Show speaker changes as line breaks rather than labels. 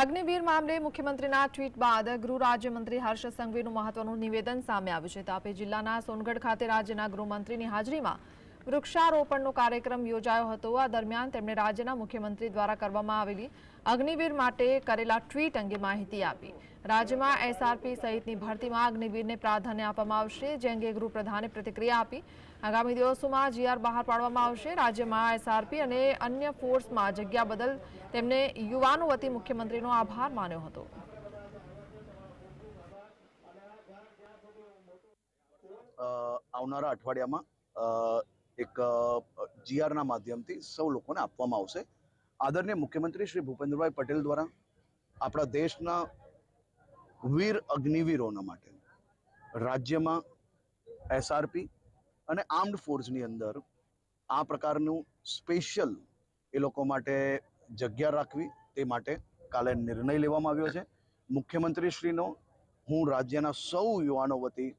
અગ્નિવીર મામલે મુખ્યમંત્રીના ટ્વીટ બાદ ગૃહ રાજ્યમંત્રી હર્ષ સંઘવીનું મહત્વનું નિવેદન સામે આવ્યું છે. તાપી જિલ્લાના સોનગઢ ખાતે રાજ્યના ગૃહમંત્રીની હાજરીમાં વૃક્ષારોપણનો કાર્યક્રમ યોજાયો હતો. આ દરમિયાન તેમણે રાજ્યના મુખ્યમંત્રી દ્વારા કરવામાં આવેલી અગ્નિવીર માટે કરેલા ટ્વીટ અંગે માહિતી આપી. રાજ્યમાં એસઆરપી સહિતની ભરતીમાં અગ્નિવીરને પ્રાધાન્ય આપવામાં આવશે, જે અંગે ગૃહપ્રધાને પ્રતિક્રિયા આપી. આગામી દિવસોમાં જીઆર બહાર પાડવામાં આવશે. રાજ્યમાં એસઆરપી અને અન્ય ફોર્સમાં જગ્યા બદલ તેમને યુવાનો વતી મુખ્યમંત્રીનો આભાર માન્યો હતો.
આવનારા અઠવાડિયામાં એક જીઆરના માધ્યમથી સૌ લોકોને આપવામાં આવશે. આદરણીય મુખ્યમંત્રી શ્રી ભૂપેન્દ્રભાઈ પટેલ દ્વારા આપણા દેશના વીર અગ્નિવીરોના માટે રાજ્યમાં એસઆરપી અને આર્મ્ડ ફોર્સની અંદર આ પ્રકારનું સ્પેશિયલ એ લોકો માટે જગ્યા રાખવી તે માટે કાલે નિર્ણય લેવામાં આવ્યો છે. મુખ્યમંત્રીશ્રીનો હું રાજ્યના સૌ યુવાનો વતી